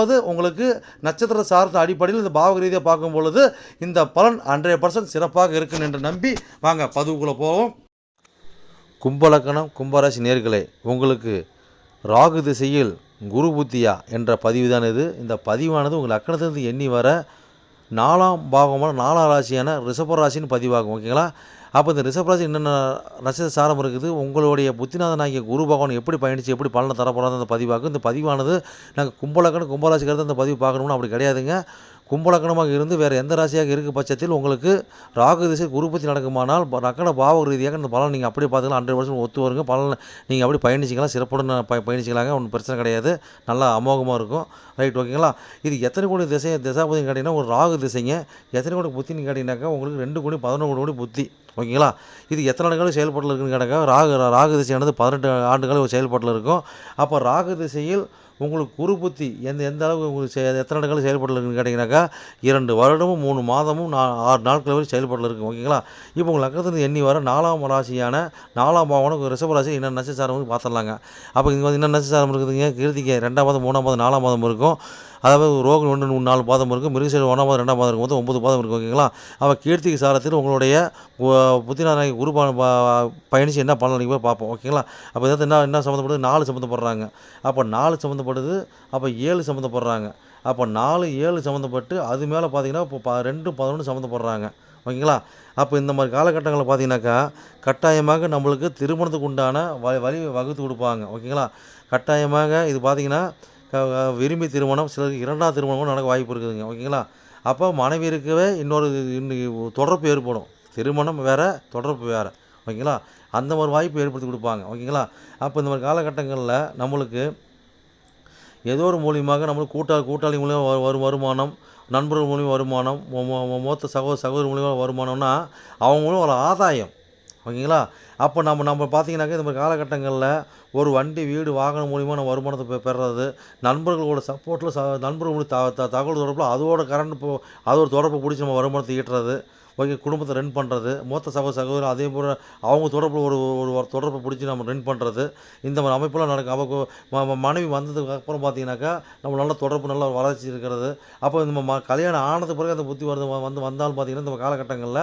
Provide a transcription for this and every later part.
அதாவது உங்களுக்கு நட்சத்திர சார்ந்த அடிப்படையில் இந்த பாவக ரீதியாக பார்க்கும் பொழுது இந்த பலன் ஹண்ட்ரட் பர்சன்ட் சிறப்பாக இருக்கும் என்று நம்பி வாங்க பதிவுக்குள்ளே போவோம். கும்பலக்கணம் கும்பராசி நேர்களே உங்களுக்கு ராகு திசையில் குரு புத்தியா என்ற பதிவு தான் இது. இந்த பதிவானது உங்கள் அக்கணத்திலிருந்து எண்ணி வர நாலாம் பாகமான நாலாம் ராசியான ரிஷபராசின்னு பதிவாகும் ஓகேங்களா? அப்போ இந்த ரிஷபராசி என்னென்ன நட்சத்திர சாரம் இருக்குது? உங்களுடைய புத்திநாதனாகிய குரு பகவான் எப்படி பயணித்து எப்படி பலனை தரப்போகிறாங்க அந்த பதிவாகும் இந்த பதிவானது நாங்கள் கும்பலக்கணம் கும்பராசிக்கிறது அந்த பதிவு பார்க்கணும்னு அப்படி கிடையாதுங்க. கும்பலக்கணமாக இருந்து வேறு எந்த ராசியாக இருக்கும் பட்சத்தில் உங்களுக்கு ராகு திசை குருபத்தி நடக்குமானால் ரக்கண பாவக பாவ ரீதியாக இந்த பலன் நீங்கள் அப்படியே பார்த்துக்கலாம். ஹண்ட்ரட் பர்சன்ட் ஒத்து வருங்க. பலன் நீங்கள் அப்படி பயணிச்சிக்கலாம். சிறப்புடன் ப பயணிச்சிக்கலாங்க. ஒன்றும் பிரச்சனை கிடையாது. நல்லா அமோகமாக இருக்கும். ரைட் ஓகேங்களா? இது எத்தனை கோடி திசை திசாபதினு கேட்டிங்கன்னா ஒரு ராகு திசைங்க. எத்தனை கோடி புத்தின்னு கேட்டிங்கனாக்கா உங்களுக்கு ரெண்டு கோடி பதினொன்று கோடி புத்தி. ஓகேங்களா? இது எத்தனை ஆண்டுகளும் செயல்பாட்டில் இருக்குன்னு கேட்டாக்கா ராகு ராகு திசையானது பதினெட்டு ஆண்டுகளும் செயல்பாட்டில் இருக்கும். அப்போ ராகு திசையில் உங்களுக்கு குரு புத்தி எந்த எந்த அளவுக்கு உங்களுக்கு செ- எத்தனை நாட்கள் செயல்படல இருக்குன்னு கேட்டிங்கனாக்கா இரண்டு வருடமும் மூணு மாதமும் நா ஆறு நாட்கள் வரை செயல்படல இருக்கும் ஓகேங்களா? இப்போ உங்கள் லக்கணத்துலேருந்து எண்ணி வர நாலாம் ராசியான நாலாம் பாவனம் ரிஷப ராசி என்ன நட்சத்திரம் வந்து பார்த்துடலாங்க. அப்போ இங்கே வந்து என்ன நட்சத்திரம் இருக்குதுங்க கிருத்திகை ரெண்டாம் மாதம் மூணாம் மாதம் நாலாம் மாதம் இருக்கும். அதாவது ரோகம் ஒன்று மூணு நாலு பாதம் இருக்கும் மிருகசீர ஒன்றாம் பாதம் ரெண்டாம் பாதம் இருக்கும் ஒன்பது பாதம் இருக்கும் ஓகேங்களா? அப்போ கீர்த்திக்கு சாரத்தில் உங்களுடைய புத்திநாராயண குரு ப- பயணிச்சு என்ன பலன் போய் பார்ப்போம் ஓகேங்களா? அப்போ இதாவது என்ன என்ன சம்மந்தப்படுது நாலு சம்மந்தப்படுறாங்க அப்போ நாலு சம்மந்தப்படுது அப்போ ஏழு சம்மந்தப்படுறாங்க அப்போ நாலு ஏழு சம்மந்தப்பட்டு அது மேலே பார்த்தீங்கன்னா இப்போ ப ரெண்டு பதினொன்று சம்மந்தப்படுறாங்க ஓகேங்களா? அப்போ இந்த மாதிரி காலகட்டங்களில் பார்த்தீங்கன்னாக்கா கட்டாயமாக நம்மளுக்கு திருமணத்துக்கு உண்டான வ வழி வகுத்து கொடுப்பாங்க ஓகேங்களா? கட்டாயமாக இது பார்த்தீங்கன்னா விரும்பி திருமணம் சிலருக்கு இரண்டாவது திருமணம் நடக்க வாய்ப்பு இருக்குதுங்க. ஓகேங்களா? அப்போ மனைவி இருக்கவே இன்னொரு தொடர்பு ஏற்படும். திருமணம் வேறு தொடர்பு வேறு. ஓகேங்களா? அந்த மாதிரி வாய்ப்பு ஏற்படுத்தி கொடுப்பாங்க. ஓகேங்களா? அப்போ இந்த மாதிரி காலகட்டங்களில் நம்மளுக்கு ஏதோ ஒரு மூலியமாக நம்மளுக்கு கூட்டா கூட்டாளி மூலியமாக வரும் வருமானம் நண்பர்கள் மூலியமாக வருமானம் மொ- மொத்த சகோதர சகோதரி மூலியமாக வருமானம்னா அவங்களும் ஒரு ஆதாயம். ஓகேங்களா? அப்போ நம்ம நம்ம பார்த்தீங்கன்னாக்கா இந்த மாதிரி காலகட்டங்களில் ஒரு வண்டி வீடு வாகனம் மூலிமா நம்ம வருமானத்தை பெ- பெறுறது நண்பர்களோட சப்போர்ட்டில் ச நண்பர்களோட த த- தகவல் தொடர்பில் அதோட கரண்ட் போ அதோட தொடர்பை பிடிச்சி நம்ம வருமானத்தை ஈட்டுறது ஓகே குடும்பத்தை ரன் பண்ணுறது மூத்த சகோதர சகோதரி அதே போல் அவங்க தொடர்பில் ஒரு ஒரு தொடர்பை பிடிச்சி நம்ம ரன் பண்ணுறது இந்த மாதிரி அமைப்பெல்லாம் நடக்கும் அவங்க மனைவி வந்ததுக்கு அப்புறம் பார்த்தீங்கன்னாக்கா நம்ம நல்ல தொடர்பு நல்ல வளர்ச்சி இருக்கிறது. அப்போ நம்ம ம கல்யாணம் ஆனது பிறகு அந்த புத்தி வருது வந்து வந்தாலும் பார்த்தீங்கன்னா இந்த காலகட்டங்களில்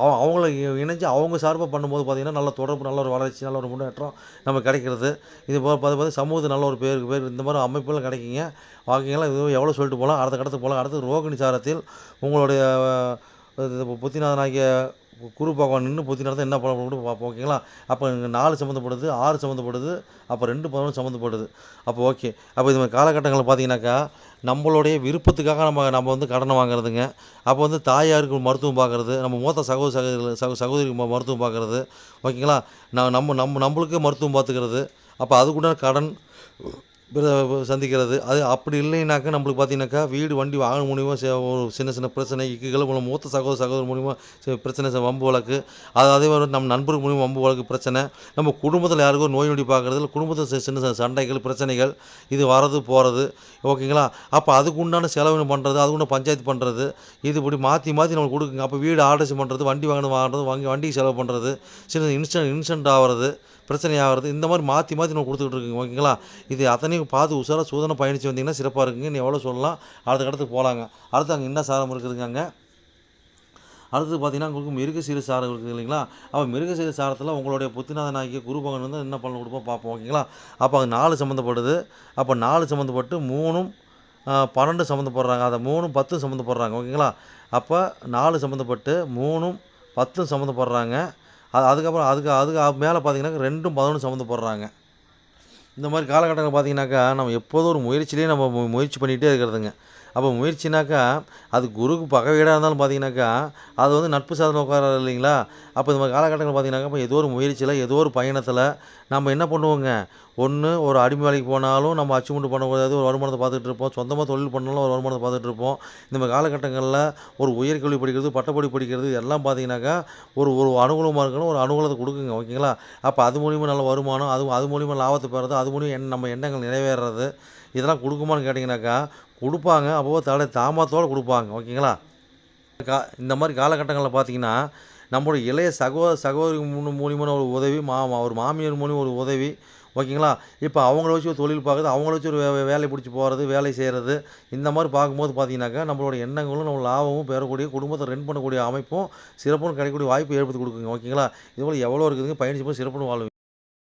அவ அவங்கள இணைஞ்சு அவங்க சார்பாக பண்ணும்போது பார்த்தீங்கன்னா நல்ல தொடர்பு நல்ல ஒரு வளர்ச்சி நல்ல ஒரு முன்னேற்றம் நமக்கு கிடைக்கிறது. இது போல் பார்த்து பார்த்து சமூகத்து நல்ல ஒரு பேருக்கு பேர் இந்த மாதிரி அமைப்பெல்லாம் கிடைக்குங்க. வாக்கிங்கெல்லாம் இது எவ்வளோ சொல்லிட்டு போகலாம் அடுத்த கடத்துக்கு போகலாம் அடுத்து ரோகிணி சாரத்தில் உங்களுடைய புத்திநாதனாகிய குரு பகவான் நின்று புத்திநாதன் என்ன பண்ண கூட பார்ப்போம் ஓகேங்களா? அப்போ நாலு சம்மந்தப்படுது ஆறு சம்மந்தப்படுது அப்போ ரெண்டு பதினொன்று சம்மந்தப்படுது அப்போ ஓகே. அப்போ இது மாதிரி காலகட்டங்களில் பார்த்தீங்கன்னாக்கா நம்மளுடைய விருப்பத்துக்காக நம்ம நம்ம வந்து கடனை வாங்குறதுங்க. அப்போ வந்து தாயாருக்கு மருத்துவம் பார்க்குறது நம்ம மூத்த சகோதர சகோதரி சகோ சகோதரிக்கு மருத்துவம் பார்க்குறது ஓகேங்களா? நான் நம்ம நம்ம நம்மளுக்கு மருத்துவம் பார்த்துக்கிறது அப்போ அதுக்குண்டான கடன் சந்திக்கிறது. அது அப்படி இல்லைனாக்கா நம்மளுக்கு பார்த்தீங்கன்னாக்கா வீடு வண்டி வாகனம் மூலியமாக ஒரு சின்ன சின்ன பிரச்சனை இக்குகள் மூலம் மூத்த சகோதர சகோதரர் மூலியமாக பிரச்சனை வம்பு வழக்கு. அது அதே மாதிரி நம்ம நண்பர்கள் மூலியமாக வம்பு வழக்கு பிரச்சனை. நம்ம குடும்பத்தில் யாருக்கோ நோய் நொடி பார்க்குறது இல்லை குடும்பத்தில் சின்ன சின்ன சண்டைகள் பிரச்சனைகள் இது வரது போகிறது ஓகேங்களா? அப்போ அதுக்கு உண்டான செலவு பண்ணுறது அதுக்குண்டான பஞ்சாயத்து பண்ணுறது இது இப்படி மாற்றி மாற்றி நம்மளுக்கு கொடுக்குங்க. அப்போ வீடு ஆர்டர்ஸ் பண்ணுறது வண்டி வாகனம் வாங்குறது வாங்கி வண்டிக்கு செலவு பண்ணுறது சின்ன இன்ஸ்டன்ட் இன்ஸ்டன்ட் ஆகிறது பிரச்சனை ஆகிறது இந்த மாதிரி மாற்றி மாற்றி நம்ம கொடுத்துக்கிட்டு இருக்குங்க ஓகேங்களா? இது அத்தனையும் பார்த்து உஷாராக சூதனை பயணித்து வந்தீங்கன்னா சிறப்பாக இருக்குங்க. நீ எவ்வளோ சொல்லலாம். அடுத்த கடத்துக்கு போகலாங்க அடுத்து அங்கே என்ன சாரம் இருக்குதுங்க அங்கே? அடுத்து பார்த்தீங்கன்னா உங்களுக்கு மிருகசீர சாரம் இருக்குது இல்லைங்களா? அப்போ மிருகசீர சாரத்தில் உங்களுடைய புத்திநாதனாகிய குரு பகவான் வந்து என்ன பலன் கொடுப்போம் பார்ப்போம். ஓகேங்களா? அப்போ அங்கே நாலு சம்மந்தப்படுது அப்போ நாலு சம்மந்தப்பட்டு மூணும் பன்னெண்டு சம்மந்தப்படுறாங்க அதை மூணும் பத்தும் சம்மந்தப்படுறாங்க ஓகேங்களா? அப்போ நாலு சம்மந்தப்பட்டு மூணும் பத்தும் சம்மந்தப்படுறாங்க அது அதுக்கப்புறம் அதுக்கு அதுக்கு மேலே பார்த்தீங்கன்னா ரெண்டும் பதினொன்று சம்மந்தப்படுறாங்க இந்த மாதிரி காலகட்டங்கள் பார்த்தீங்கன்னாக்கா நம்ம எப்போதும் ஒரு முயற்சியிலே நம்ம முயற்சி பண்ணிகிட்டே இருக்கிறதுங்க. அப்போ முயற்சினாக்கா அது குருக்கு பகை வீடாக இருந்தாலும் பார்த்தீங்கன்னாக்கா அது வந்து நட்பு சாதனை உட்காராது இல்லைங்களா? அப்போ இந்த மாதிரி காலகட்டங்கள் பார்த்தீங்கன்னாக்கா இப்போ ஏதோ ஒரு முயற்சியில் ஏதோ ஒரு பயணத்தில் நம்ம என்ன பண்ணுவோங்க? ஒன்று ஒரு அடிமை வேலைக்கு போனாலும் நம்ம அச்சுமுண்டு பண்ணக்கூடாது ஒரு வருமானத்தை பார்த்துட்டு இருப்போம். சொந்தமாக தொழில் பண்ணாலும் ஒரு வருமானத்தை பார்த்துட்டு இருப்போம். இந்த மாதிரி காலகட்டங்களில் ஒரு உயர்கல்வி படிக்கிறது பட்டப்படி படிக்கிறது எல்லாம் பார்த்தீங்கன்னாக்கா ஒரு ஒரு அனுகூலமாக இருக்கணும் ஒரு அனுகூலத்தை கொடுக்குங்க ஓகேங்களா? அப்போ அது மூலிமா நல்ல வருமானம் அது அது மூலிமா லாபத்தை பெறது அது மூலிமா எண் நம்ம எண்ணங்கள் நிறைவேறது இதெல்லாம் கொடுக்குமான்னு கேட்டிங்கனாக்கா கொடுப்பாங்க. அப்போ தடை தாமத்தோடு கொடுப்பாங்க. ஓகேங்களா? கா இந்த மாதிரி காலகட்டங்களில் பார்த்தீங்கன்னா நம்மளுடைய இளைய சகோதர சகோதரி மூலியமான ஒரு உதவி மா மா- ஒரு மாமியார் மூலியம் ஒரு உதவி ஓகேங்களா? இப்போ அவங்கள வச்சு ஒரு தொழில் பார்க்குறது அவங்கள வச்சு ஒரு வே- வேலை பிடிச்சி போகிறது வேலை செய்கிறது இந்த மாதிரி பார்க்கும்போது பார்த்தீங்கன்னாக்கா நம்மளோட எண்ணங்களும் நம்ம லாபமும் பெறக்கூடிய குடும்பத்தை ரன் பண்ணக்கூடிய அமைப்பும் சிறப்பும் கிடைக்கக்கூடிய வாய்ப்பு ஏற்படுத்தி கொடுக்குங்க. ஓகேங்களா? இதுபோல் எவ்வளோ இருக்குதுங்க? பயணிச்சு போய் சிறப்புன்னு வாழ்வு